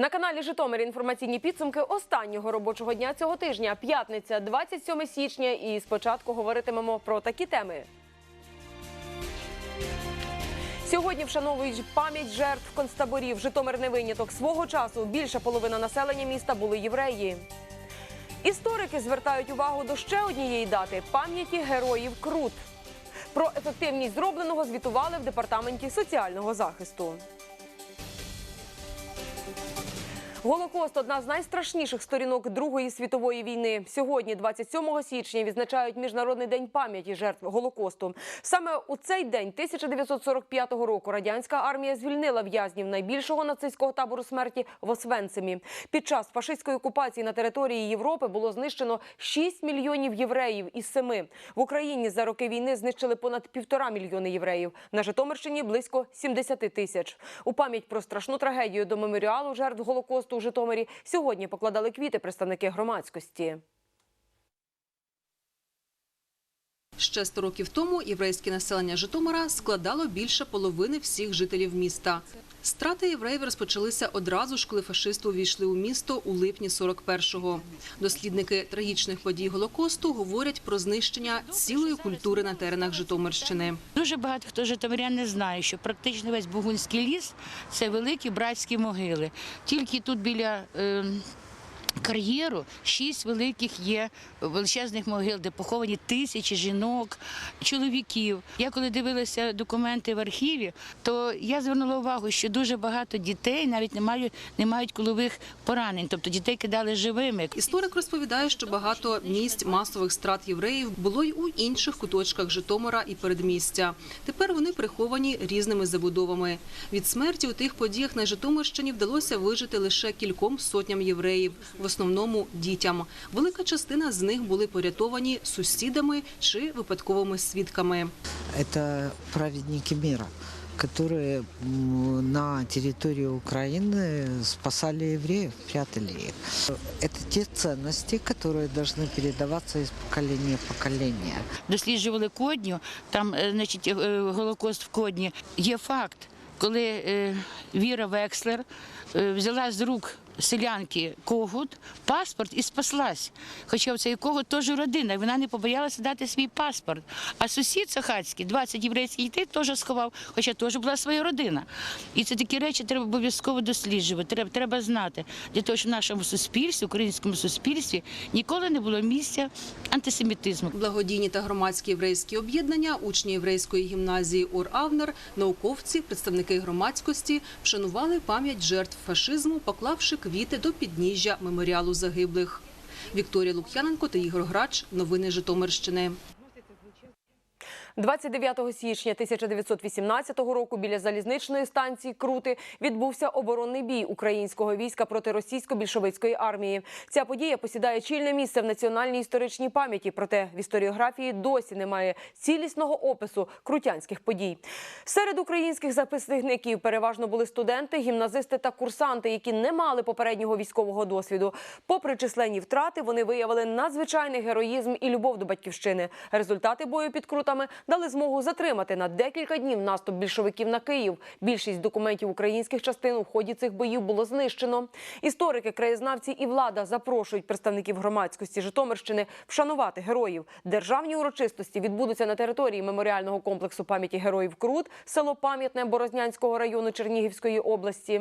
На каналі Житомир інформаційні підсумки останнього робочого дня цього тижня. П'ятниця, 27 січня. І спочатку говоритимемо про такі теми. Сьогодні вшановують пам'ять жертв концтаборів. Житомир не виняток. Свого часу більша половина населення міста були євреї. Історики звертають увагу до ще однієї дати пам'яті героїв Крут. Про ефективність зробленого звітували в департаменті соціального захисту. Голокост одна з найстрашніших сторінок Другої світової війни. Сьогодні, 27 січня, відзначають міжнародний день пам'яті жертв Голокосту. Саме у цей день 1945 року радянська армія звільнила в'язнів найбільшого нацистського табору смерті в Освенцимі. Під час фашистської окупації на території Європи було знищено 6 мільйонів євреїв із семи. В Україні за роки війни знищили понад півтора мільйони євреїв. На Житомирщині близько 70 тисяч. У пам'ять про страшну трагедію до меморіалу жертв Голокосту у Житомирі сьогодні покладали квіти представники громадськості. Ще 100 років тому єврейське населення Житомира складало більше половини всіх жителів міста. Страти євреїв розпочалися одразу ж, коли фашисти увійшли у місто у липні 41-го. Дослідники трагічних подій Голокосту говорять про знищення цілої культури на теренах Житомирщини. Дуже багато хто житомирян не знає, що практично весь Бугунський ліс це великі братські могили. Тільки тут біля е, кар'єру шість великих є величезних могил, де поховані тисячі жінок, чоловіків. Я коли дивилася документи в архіві, то я звернула увагу, що дуже багато дітей навіть не мають, не мають кулових поранень, тобто дітей кидали живими. Історик розповідає, що багато місць масових страт євреїв було й у інших куточках Житомира і передмістя. Тепер вони приховані різними забудовами. Від смерті у тих подіях на Житомирщині вдалося вижити лише кільком сотням євреїв, в основному дітям. Велика частина з них були порятовані сусідами чи випадковими свідками. Это праведники мира, которые м, на территории Украины спасали евреев, прятали их. Это те ценности, которые должны передаваться из поколения в поколение. досліджували Кодню, там, е, значить, е, Голокост в Кодні. Є факт, коли е, Віра Векслер е, взяла з рук селянки когут, паспорт і спаслась. Хоча в цей когут теж родина, і вона не побоялася дати свій паспорт. А сусід Сахацький, 20 єврейських дітей теж сховав, хоча теж була своя родина. І це такі речі треба обов'язково досліджувати, треба, треба знати. Для того, щоб в нашому суспільстві, українському суспільстві ніколи не було місця антисемітизму. Благодійні та громадські єврейські об'єднання, учні єврейської гімназії Ор Авнер, науковці, представники громадськості вшанували пам'ять жертв фашизму, поклавши квіти до підніжжя меморіалу загиблих. Вікторія Лук'яненко та Ігор Грач. Новини Житомирщини. 29 січня 1918 року біля залізничної станції Крути відбувся оборонний бій українського війська проти російсько-більшовицької армії. Ця подія посідає чільне місце в національній історичній пам'яті. Проте в історіографії досі немає цілісного опису крутянських подій. Серед українських записників переважно були студенти, гімназисти та курсанти, які не мали попереднього військового досвіду. Попри численні втрати, вони виявили надзвичайний героїзм і любов до батьківщини. Результати бою під крутами дали змогу затримати на декілька днів наступ більшовиків на Київ. Більшість документів українських частин у ході цих боїв було знищено. Історики, краєзнавці і влада запрошують представників громадськості Житомирщини вшанувати героїв. Державні урочистості відбудуться на території меморіального комплексу пам'яті героїв Крут, село Пам'ятне Борознянського району Чернігівської області.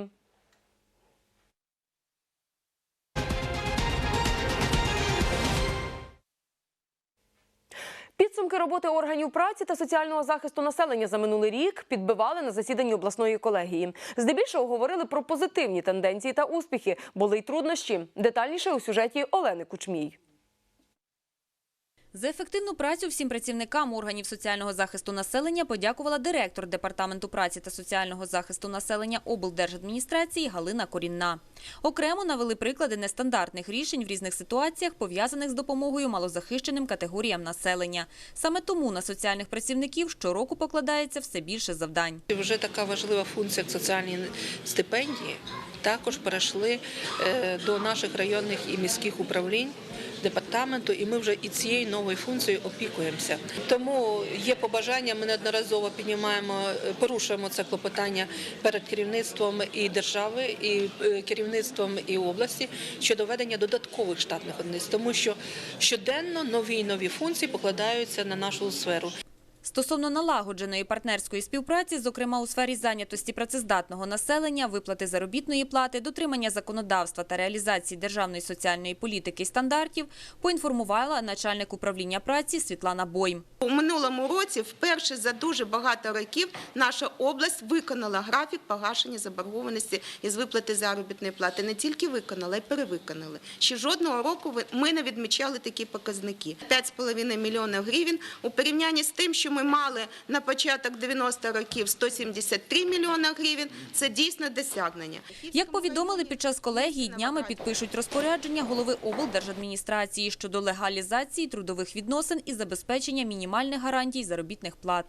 Підсумки роботи органів праці та соціального захисту населення за минулий рік підбивали на засіданні обласної колегії. Здебільшого говорили про позитивні тенденції та успіхи, були й труднощі. Детальніше у сюжеті Олени Кучмій. За ефективну працю всім працівникам органів соціального захисту населення подякувала директор департаменту праці та соціального захисту населення облдержадміністрації Галина Корінна. Окремо навели приклади нестандартних рішень в різних ситуаціях, пов'язаних з допомогою малозахищеним категоріям населення. Саме тому на соціальних працівників щороку покладається все більше завдань. Вже така важлива функція, як соціальні стипендії, також перейшли е, до наших районних і міських управлінь департаменту, і ми вже і цією новою функцією опікуємося. Тому є побажання. Ми неодноразово піднімаємо, е, порушуємо це клопотання перед керівництвом і держави, і е, керівництвом і області щодо ведення додаткових штатних одиниць, тому що щоденно нові і нові функції покладаються на нашу сферу. Стосовно налагодженої партнерської співпраці, зокрема у сфері зайнятості працездатного населення, виплати заробітної плати, дотримання законодавства та реалізації державної соціальної політики і стандартів, поінформувала начальник управління праці Світлана Бойм. У минулому році вперше за дуже багато років наша область виконала графік погашення заборгованості із виплати заробітної плати. Не тільки виконала, й перевиконали. Ще жодного року ми не відмічали такі показники. 5,5 мільйонів гривень у порівнянні з тим, що ми мали на початок 90-х років 173 мільйона гривень. Це дійсно досягнення. Як повідомили під час колегії, днями підпишуть розпорядження голови облдержадміністрації щодо легалізації трудових відносин і забезпечення мінімальних гарантій заробітних плат.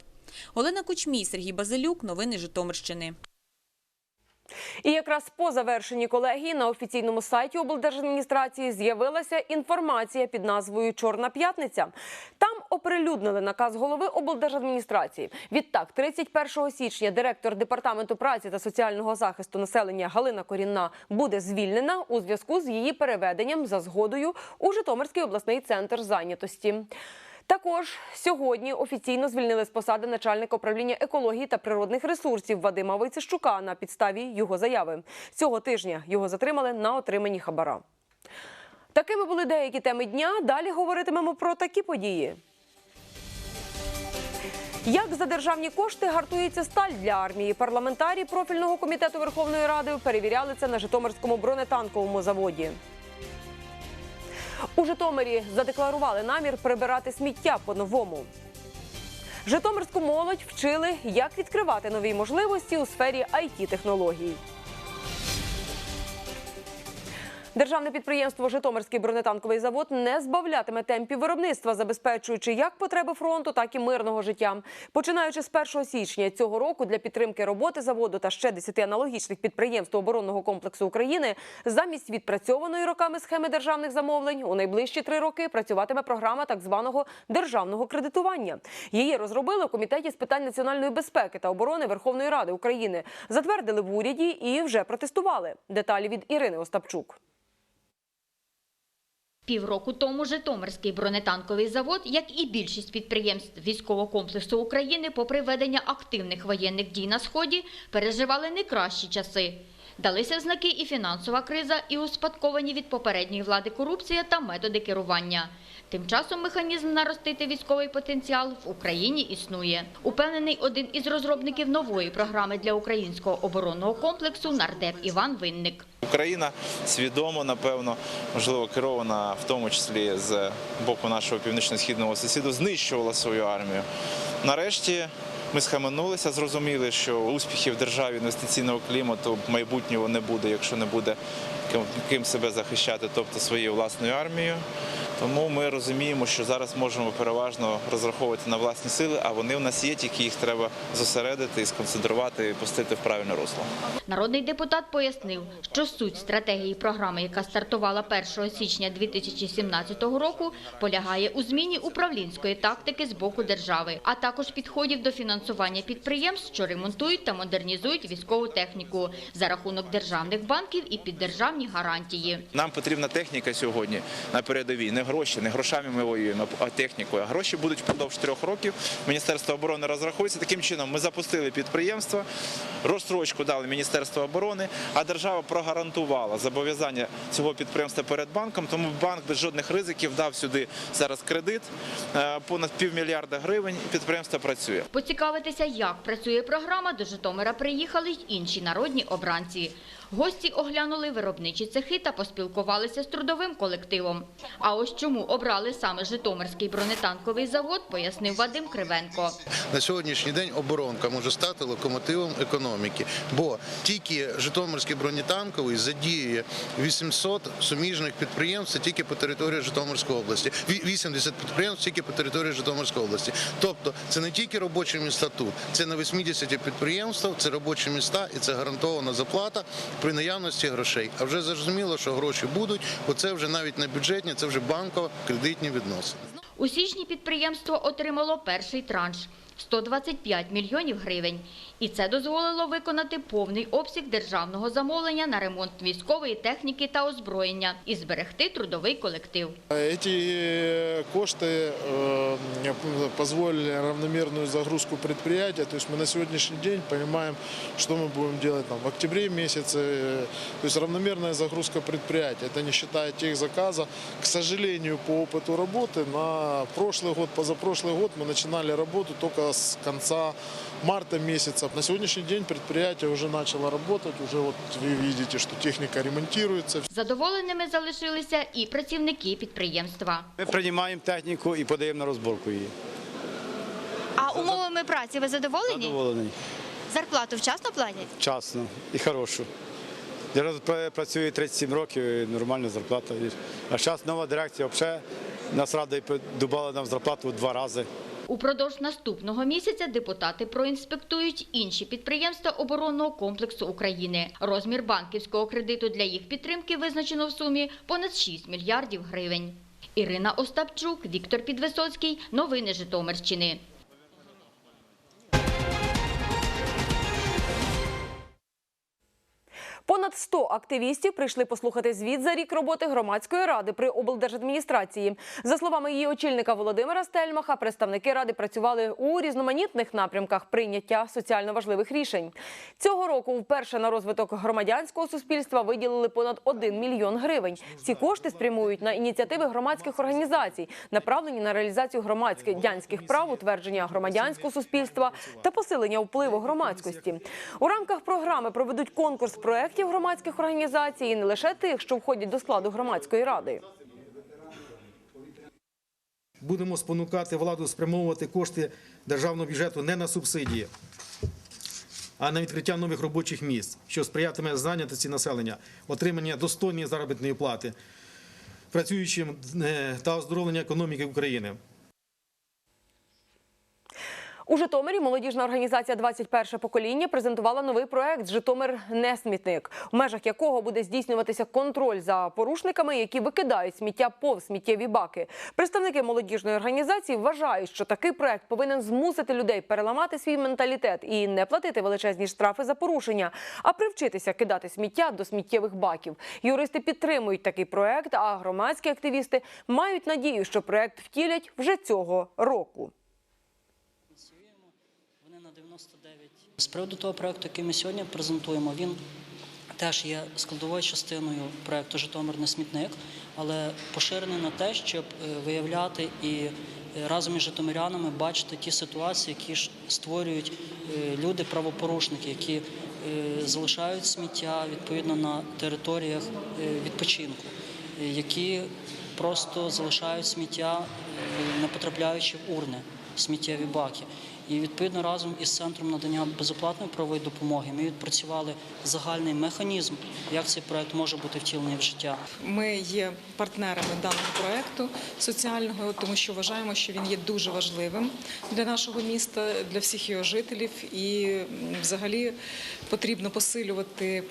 Олена Кучмій, Сергій Базилюк. Новини Житомирщини. І якраз по завершенні колегії на офіційному сайті облдержадміністрації з'явилася інформація під назвою Чорна п'ятниця. Там оприлюднили наказ голови облдержадміністрації. Відтак, 31 січня директор департаменту праці та соціального захисту населення Галина Корінна буде звільнена у зв'язку з її переведенням за згодою у Житомирський обласний центр зайнятості. Також сьогодні офіційно звільнили з посади начальника управління екології та природних ресурсів Вадима Войцещука на підставі його заяви. Цього тижня його затримали на отриманні хабара. Такими були деякі теми дня. Далі говоритимемо про такі події. Як за державні кошти гартується сталь для армії? Парламентарі профільного комітету Верховної Ради перевіряли це на Житомирському бронетанковому заводі. У Житомирі задекларували намір прибирати сміття по-новому. Житомирську молодь вчили, як відкривати нові можливості у сфері it технологій Державне підприємство Житомирський бронетанковий завод не збавлятиме темпів виробництва, забезпечуючи як потреби фронту, так і мирного життя. Починаючи з 1 січня цього року для підтримки роботи заводу та ще 10 аналогічних підприємств оборонного комплексу України замість відпрацьованої роками схеми державних замовлень у найближчі три роки працюватиме програма так званого державного кредитування. Її розробили у комітеті з питань національної безпеки та оборони Верховної Ради України. Затвердили в уряді і вже протестували. Деталі від Ірини Остапчук. Півроку тому Житомирський бронетанковий завод, як і більшість підприємств військового комплексу України, попри ведення активних воєнних дій на сході, переживали не кращі часи. Далися знаки і фінансова криза, і успадковані від попередньої влади корупція та методи керування. Тим часом механізм наростити військовий потенціал в Україні існує. Упевнений один із розробників нової програми для українського оборонного комплексу нардеп Іван Винник. Україна свідомо, напевно, можливо, керована в тому числі з боку нашого північно-східного сусіду, знищувала свою армію. Нарешті ми схаменулися, зрозуміли, що успіхів державі інвестиційного клімату майбутнього не буде, якщо не буде ким себе захищати, тобто своєю власною армією. Тому ми розуміємо, що зараз можемо переважно розраховувати на власні сили, а вони в нас є, тільки їх треба зосередити сконцентрувати і пустити в правильне русло. Народний депутат пояснив, що суть стратегії програми, яка стартувала 1 січня 2017 року, полягає у зміні управлінської тактики з боку держави, а також підходів до фінансування підприємств, що ремонтують та модернізують військову техніку за рахунок державних банків і піддержавні гарантії. Нам потрібна техніка сьогодні на передовій. Не гроші, не грошами ми воюємо, а технікою. А гроші будуть впродовж трьох років. Міністерство оборони розрахується. Таким чином ми запустили підприємство, розстрочку дали Міністерство оборони, а держава прогарантувала зобов'язання цього підприємства перед банком. Тому банк без жодних ризиків дав сюди зараз кредит е, понад півмільярда гривень. Підприємство працює. Поцікавитися, як працює програма, до Житомира приїхали й інші народні обранці. Гості оглянули виробничі цехи та поспілкувалися з трудовим колективом. А ось чому обрали саме Житомирський бронетанковий завод, пояснив Вадим Кривенко. на сьогоднішній день оборонка може стати локомотивом економіки, бо тільки Житомирський бронетанковий задіює 800 суміжних підприємств тільки по території Житомирської області, Ві- 80 підприємств тільки по території Житомирської області. Тобто це не тільки робочі місця тут, це на 80 підприємствах, це робочі місця і це гарантована заплата. При наявності грошей. А вже зрозуміло, що гроші будуть, бо це вже навіть не бюджетні, це вже банково-кредитні відносини. У січні підприємство отримало перший транш – 125 мільйонів гривень. І це дозволило виконати повний обсяг державного замовлення на ремонт військової техніки та озброєння і зберегти трудовий колектив. Эти э, кошты э, позволили равномерную загрузку предприятия. То есть мы на сегодняшний день понимаем, что мы будем делать там, в октябре месяце. Э, То есть равномерная загрузка предприятия. Это не считая тех заказов. К сожалению, по опыту работы на прошлый год, позапрошлый год мы начинали работу только с конца марта месяца. На сегодняшний день предприятие уже начало работать. Уже вот вы видите, что техника ремонтируется. Задоволеними залишилися і працівники підприємства. Ми приймаємо техніку і подаємо на розборку її. А умовами праці ви задоволені? Задоволений. Зарплату вчасно платять? Вчасно і хорошу. Я пра- працюю 37 років, і нормальна зарплата. є. А зараз нова дирекція взагалі нас рада додала нам зарплату в два рази. Упродовж наступного місяця депутати проінспектують інші підприємства оборонного комплексу України. Розмір банківського кредиту для їх підтримки визначено в сумі понад 6 мільярдів гривень. Ірина Остапчук, Віктор Підвисоцький. Новини Житомирщини. Понад 100 активістів прийшли послухати звіт за рік роботи громадської ради при облдержадміністрації. За словами її очільника Володимира Стельмаха, представники ради працювали у різноманітних напрямках прийняття соціально важливих рішень. Цього року вперше на розвиток громадянського суспільства виділили понад 1 мільйон гривень. Ці кошти спрямують на ініціативи громадських організацій, направлені на реалізацію громадських прав, утвердження громадянського суспільства та посилення впливу громадськості. У рамках програми проведуть конкурс проєктів громадських організацій і не лише тих, що входять до складу громадської ради. Будемо спонукати владу спрямовувати кошти державного бюджету не на субсидії, а на відкриття нових робочих місць, що сприятиме зайнятості населення, отримання достойної заробітної плати, працюючим е, та оздоровлення економіки України. У Житомирі молодіжна організація «21 покоління презентувала новий проект Житомир не смітник, в межах якого буде здійснюватися контроль за порушниками, які викидають сміття повз сміттєві баки. Представники молодіжної організації вважають, що такий проект повинен змусити людей переламати свій менталітет і не платити величезні штрафи за порушення, а привчитися кидати сміття до сміттєвих баків. Юристи підтримують такий проект, а громадські активісти мають надію, що проект втілять вже цього року. Вони на 99. З приводу того проекту, який ми сьогодні презентуємо, він теж є складовою частиною проекту Житомир не смітник, але поширений на те, щоб е, виявляти і е, разом із житомирянами бачити ті ситуації, які створюють е, люди, правопорушники, які залишають сміття відповідно на територіях відпочинку, які просто залишають сміття, не потрапляючи в урни, сміттєві баки. І відповідно разом із центром надання безоплатної правової допомоги ми відпрацювали загальний механізм, як цей проект може бути втілений в життя. Ми є партнерами даного проекту соціального, тому що вважаємо, що він є дуже важливим для нашого міста, для всіх його жителів. І взагалі потрібно посилювати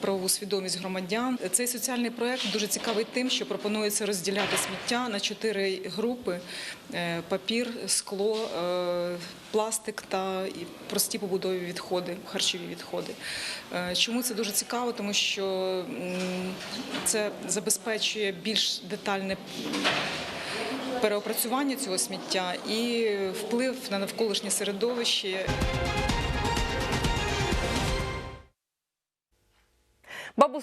правову свідомість громадян. Цей соціальний проект дуже цікавий тим, що пропонується розділяти сміття на чотири групи: Е, папір, скло. Пластик та і прості побудові відходи, харчові відходи. Е, Чому це дуже цікаво? Тому що це забезпечує більш детальне переопрацювання цього сміття і вплив на навколишнє середовище.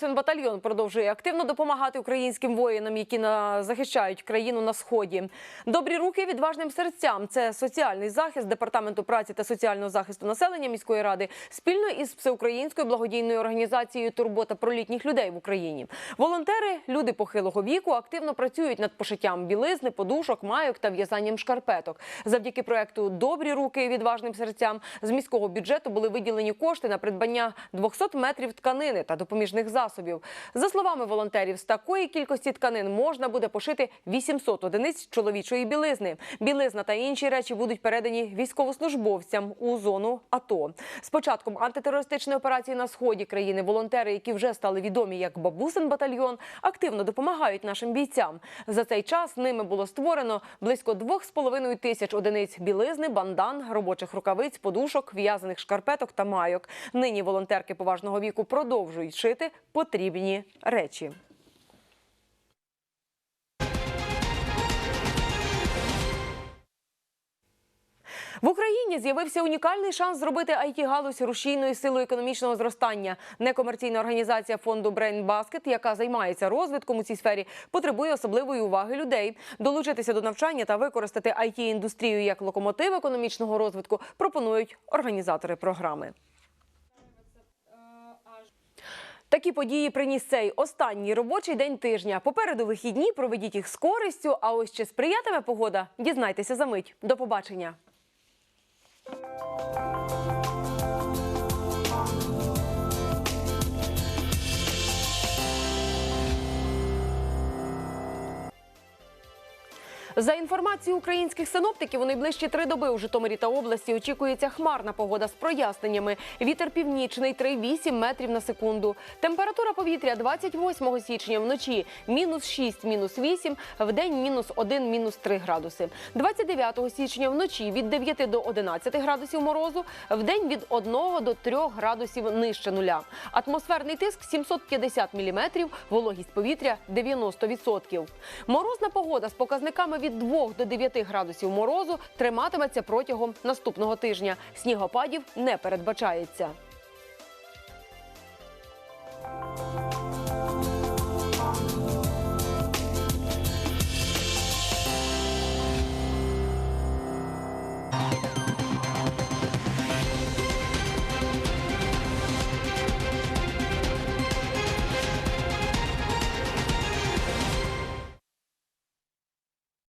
Бабусин батальйон продовжує активно допомагати українським воїнам, які захищають країну на сході. Добрі руки відважним серцям. Це соціальний захист департаменту праці та соціального захисту населення міської ради спільно із всеукраїнською благодійною організацією Турбота про літніх людей в Україні. Волонтери, люди похилого віку, активно працюють над пошиттям білизни, подушок, майок та в'язанням шкарпеток. Завдяки проекту Добрі руки відважним серцям з міського бюджету були виділені кошти на придбання 200 метрів тканини та допоміжних засобів. Засобів. За словами волонтерів, з такої кількості тканин можна буде пошити 800 одиниць чоловічої білизни. Білизна та інші речі будуть передані військовослужбовцям у зону АТО. З початком антитерористичної операції на сході країни волонтери, які вже стали відомі як бабусин батальйон, активно допомагають нашим бійцям. За цей час ними було створено близько 2,5 тисяч одиниць білизни, бандан, робочих рукавиць, подушок, в'язаних шкарпеток та майок. Нині волонтерки поважного віку продовжують шити потрібні речі. В Україні з'явився унікальний шанс зробити it галузь рушійною силою економічного зростання. Некомерційна організація фонду Brain Basket, яка займається розвитком у цій сфері, потребує особливої уваги людей. Долучитися до навчання та використати it індустрію як локомотив економічного розвитку пропонують організатори програми. Такі події приніс цей останній робочий день тижня. Попереду вихідні проведіть їх з користю. А ось чи сприятиме погода? Дізнайтеся за мить. До побачення. За інформацією українських синоптиків, у найближчі три доби у Житомирі та області очікується хмарна погода з проясненнями. Вітер північний 3,8 метрів на секунду. Температура повітря 28 січня вночі мінус 6, мінус 8, в день мінус 1, мінус 3 градуси. 29 січня вночі від 9 до 11 градусів морозу, в день від 1 до 3 градусів нижче нуля. Атмосферний тиск 750 міліметрів, вологість повітря 90%. Морозна погода з показниками від 2 до 9 градусів морозу триматиметься протягом наступного тижня. Снігопадів не передбачається.